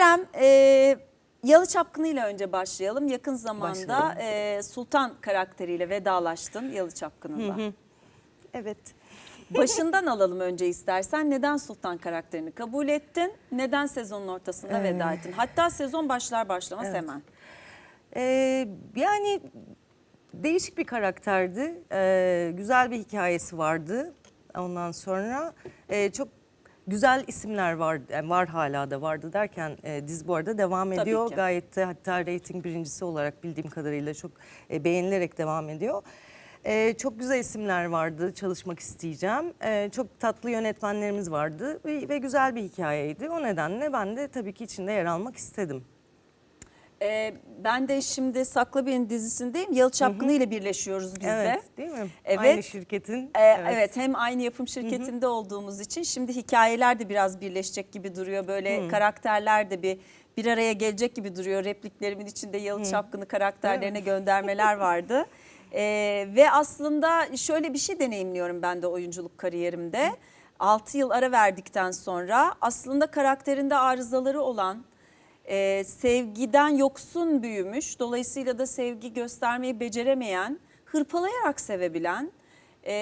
İrem, e, Yalı Çapkını ile önce başlayalım. Yakın zamanda e, Sultan karakteriyle vedalaştın Yalı Çapkını'nda. Evet. Başından alalım önce istersen. Neden Sultan karakterini kabul ettin? Neden sezonun ortasında veda ettin? Hatta sezon başlar başlamaz Evet. hemen. Ee, yani değişik bir karakterdi. Ee, güzel bir hikayesi vardı. Ondan sonra e, çok güzel isimler var, yani var hala da vardı derken e, dizi bu arada devam Tabii ediyor. ki. Gayet de hatta reyting birincisi olarak bildiğim kadarıyla çok e, beğenilerek devam ediyor. E, çok güzel isimler vardı çalışmak isteyeceğim. E, çok tatlı yönetmenlerimiz vardı ve, ve güzel bir hikayeydi. O nedenle ben de tabii ki içinde yer almak istedim. E, ben de şimdi Sakla Beni dizisindeyim. Yalı Çapkını ile birleşiyoruz biz de. Evet, değil mi? Evet. Aynı şirketin. Ee, evet. hem aynı yapım şirketinde olduğumuz için şimdi hikayeler de biraz birleşecek gibi duruyor. Böyle karakterler de bir bir araya gelecek gibi duruyor. Repliklerimin içinde Yalı Çapkını karakterlerine göndermeler vardı. Ee, ve aslında şöyle bir şey deneyimliyorum ben de oyunculuk kariyerimde. 6 yıl ara verdikten sonra aslında karakterinde arızaları olan e, sevgiden yoksun büyümüş, dolayısıyla da sevgi göstermeyi beceremeyen, hırpalayarak sevebilen e,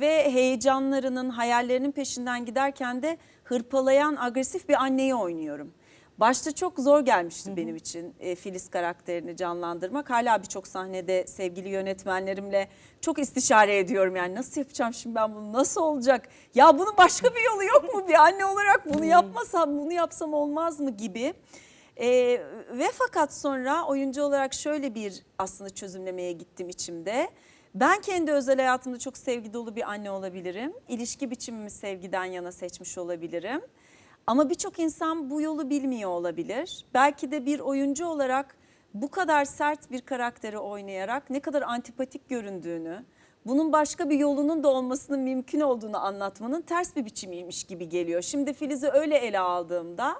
ve heyecanlarının, hayallerinin peşinden giderken de hırpalayan agresif bir anneyi oynuyorum. Başta çok zor gelmişti benim için e, Filiz karakterini canlandırmak. Hala birçok sahnede sevgili yönetmenlerimle çok istişare ediyorum. Yani nasıl yapacağım şimdi ben bunu nasıl olacak? Ya bunun başka bir yolu yok mu? Bir anne olarak bunu yapmasam bunu yapsam olmaz mı gibi. E, ve fakat sonra oyuncu olarak şöyle bir aslında çözümlemeye gittim içimde. Ben kendi özel hayatımda çok sevgi dolu bir anne olabilirim. İlişki biçimimi sevgiden yana seçmiş olabilirim. Ama birçok insan bu yolu bilmiyor olabilir. Belki de bir oyuncu olarak bu kadar sert bir karakteri oynayarak ne kadar antipatik göründüğünü, bunun başka bir yolunun da olmasının mümkün olduğunu anlatmanın ters bir biçimiymiş gibi geliyor. Şimdi Filiz'i öyle ele aldığımda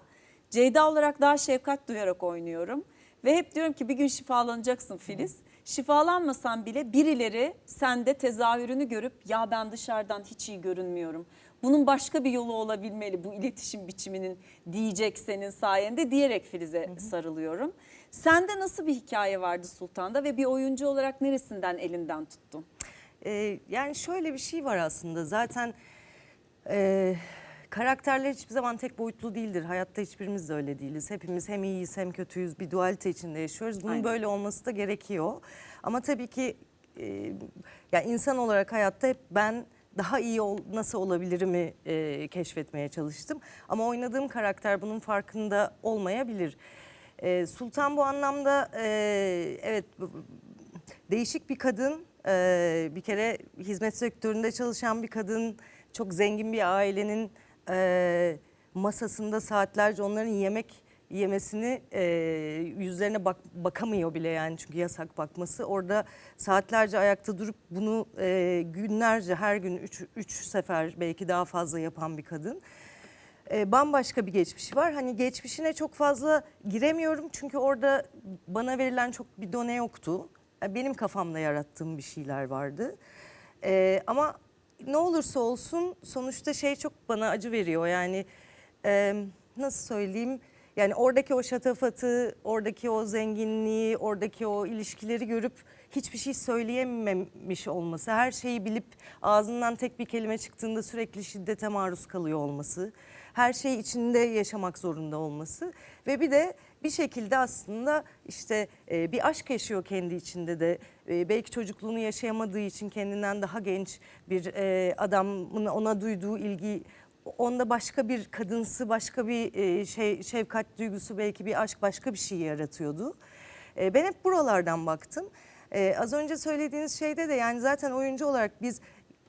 Ceyda olarak daha şefkat duyarak oynuyorum. Ve hep diyorum ki bir gün şifalanacaksın Filiz. Şifalanmasan bile birileri sende tezahürünü görüp ya ben dışarıdan hiç iyi görünmüyorum. Bunun başka bir yolu olabilmeli bu iletişim biçiminin diyecek senin sayende diyerek Filiz'e sarılıyorum. Sende nasıl bir hikaye vardı Sultan'da ve bir oyuncu olarak neresinden elinden tuttun? Ee, yani şöyle bir şey var aslında zaten e, karakterler hiçbir zaman tek boyutlu değildir. Hayatta hiçbirimiz de öyle değiliz. Hepimiz hem iyiyiz hem kötüyüz bir dualite içinde yaşıyoruz. Bunun Aynen. böyle olması da gerekiyor. Ama tabii ki e, ya insan olarak hayatta hep ben daha iyi ol, nasıl olabilirimi e, keşfetmeye çalıştım. Ama oynadığım karakter bunun farkında olmayabilir. E, Sultan bu anlamda e, evet değişik bir kadın. Ee, bir kere hizmet sektöründe çalışan bir kadın. Çok zengin bir ailenin e, masasında saatlerce onların yemek yemesini e, yüzlerine bak, bakamıyor bile yani çünkü yasak bakması. Orada saatlerce ayakta durup bunu e, günlerce her gün üç, üç sefer belki daha fazla yapan bir kadın e, bambaşka bir geçmişi var. Hani geçmişine çok fazla giremiyorum çünkü orada bana verilen çok bir done yoktu. Benim kafamda yarattığım bir şeyler vardı. E, ama ne olursa olsun sonuçta şey çok bana acı veriyor. Yani e, nasıl söyleyeyim? Yani oradaki o şatafatı, oradaki o zenginliği, oradaki o ilişkileri görüp hiçbir şey söyleyememiş olması, her şeyi bilip ağzından tek bir kelime çıktığında sürekli şiddete maruz kalıyor olması, her şeyi içinde yaşamak zorunda olması ve bir de bir şekilde aslında işte e, bir aşk yaşıyor kendi içinde de E, belki çocukluğunu yaşayamadığı için kendinden daha genç bir e, adamın ona duyduğu ilgi onda başka bir kadınsı, başka bir e, şey şefkat duygusu, belki bir aşk başka bir şey yaratıyordu. Ben hep buralardan baktım. E, az önce söylediğiniz şeyde de yani zaten oyuncu olarak biz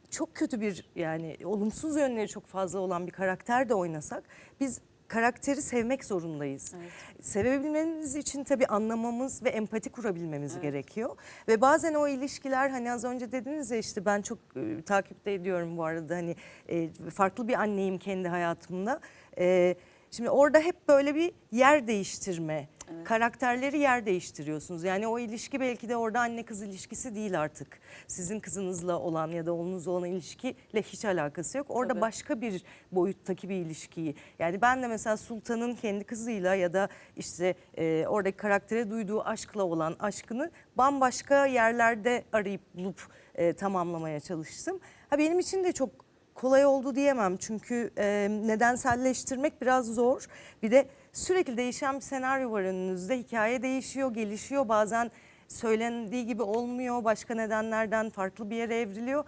çok kötü bir yani olumsuz yönleri çok fazla olan bir karakter de oynasak biz karakteri sevmek zorundayız. Sevebilmemiz için tabii anlamamız ve empati kurabilmemiz gerekiyor. Ve bazen o ilişkiler hani az önce dediniz ya işte ben çok e, takipte ediyorum bu arada hani e, farklı bir anneyim kendi hayatımda. E, şimdi orada hep böyle bir yer değiştirme karakterleri yer değiştiriyorsunuz. Yani o ilişki belki de orada anne kız ilişkisi değil artık. Sizin kızınızla olan ya da oğlunuzla olan ilişkiyle hiç alakası yok. Orada Tabii. başka bir boyuttaki bir ilişkiyi. Yani ben de mesela Sultan'ın kendi kızıyla ya da işte e, oradaki karaktere duyduğu aşkla olan aşkını bambaşka yerlerde arayıp bulup e, tamamlamaya çalıştım. Ha benim için de çok kolay oldu diyemem çünkü e, nedenselleştirmek biraz zor. Bir de sürekli değişen bir senaryo var önünüzde. Hikaye değişiyor, gelişiyor. Bazen söylendiği gibi olmuyor. Başka nedenlerden farklı bir yere evriliyor.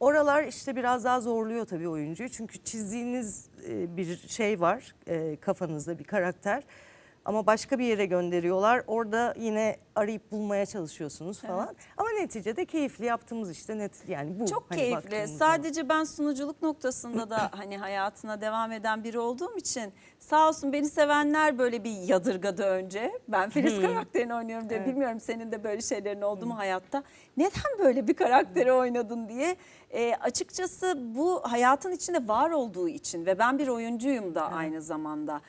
Oralar işte biraz daha zorluyor tabii oyuncuyu. Çünkü çizdiğiniz e, bir şey var e, kafanızda bir karakter. Ama başka bir yere gönderiyorlar. Orada yine arayıp bulmaya çalışıyorsunuz falan. Ama neticede keyifli yaptığımız işte net yani bu. Çok hani keyifli. baktığımız zaman. Sadece ben sunuculuk noktasında da hani hayatına devam eden biri olduğum için sağ olsun beni sevenler böyle bir yadırgadı önce. Ben Filiz karakterini oynuyorum diye. Bilmiyorum senin de böyle şeylerin oldu mu hayatta. Neden böyle bir karakteri oynadın diye. E, açıkçası bu hayatın içinde var olduğu için ve ben bir oyuncuyum da aynı zamanda.